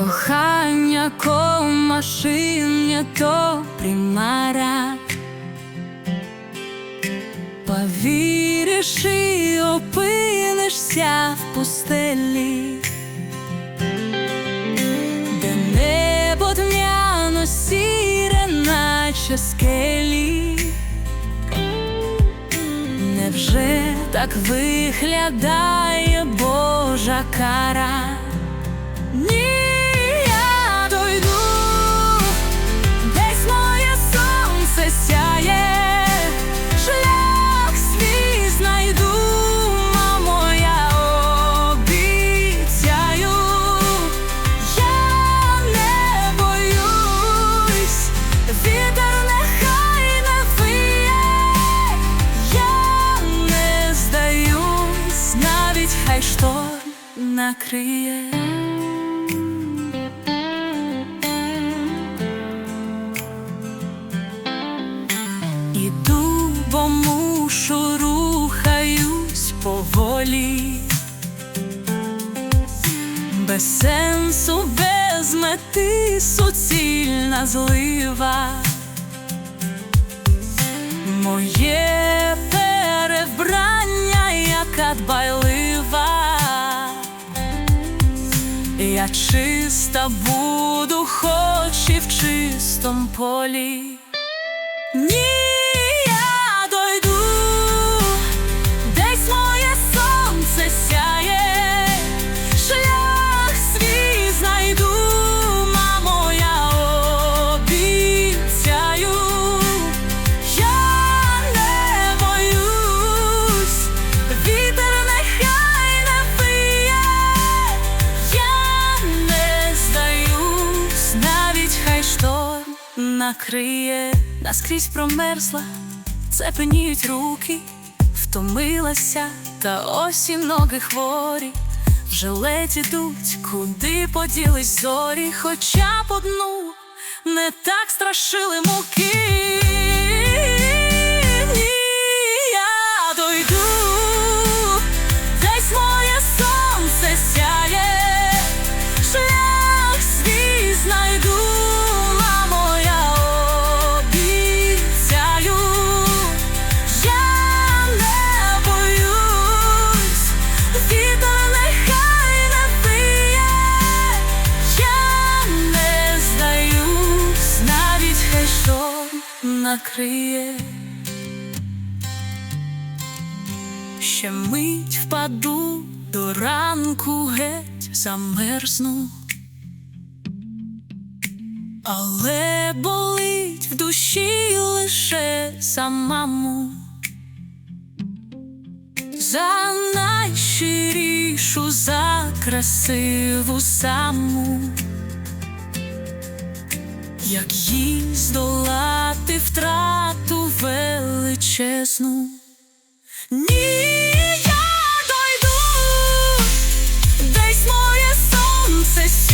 Кохання комашиня то примара, повіриш і опинишся в пустелі, де небо тмяно сіре, наче скелі, невже так виглядає Божа кара? Хай шторм накриє. Іду, бо мушу, рухаюсь поволі, без сенсу, без мети суцільна злива. Моє Я чиста буду, хоч і в чистом полі. Ні, накриє, наскрізь промерзла, цепеніють руки, втомилася, та ось і ноги хворі, вже ледь ідуть, куди поділись зорі, хоча б одну не так страшили муки. Накриє. Ще мить впаду до ранку геть замерзну, але болить в душі лише за маму, за найщирішу, за красиву саму, як їй здолати втрату величезну. Ні, я дойду, десь моє сонце.